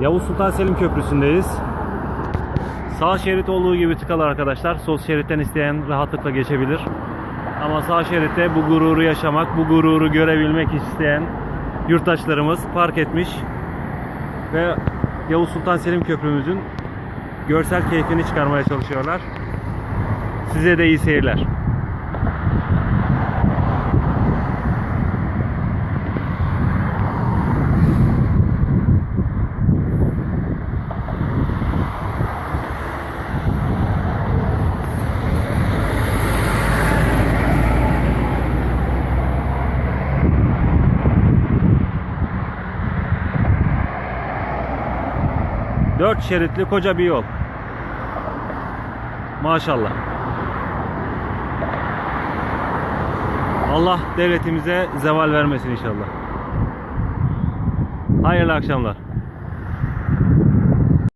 Yavuz Sultan Selim Köprüsü'ndeyiz. Sağ şerit olduğu gibi tıkalı arkadaşlar. Sol şeritten isteyen rahatlıkla geçebilir. Ama sağ şeritte bu gururu yaşamak, bu gururu görebilmek isteyen yurttaşlarımız park etmiş ve Yavuz Sultan Selim Köprümüzün görsel keyfini çıkarmaya çalışıyorlar. Size de iyi seyirler. Dört şeritli koca bir yol. Maşallah. Allah devletimize zeval vermesin inşallah. Hayırlı akşamlar.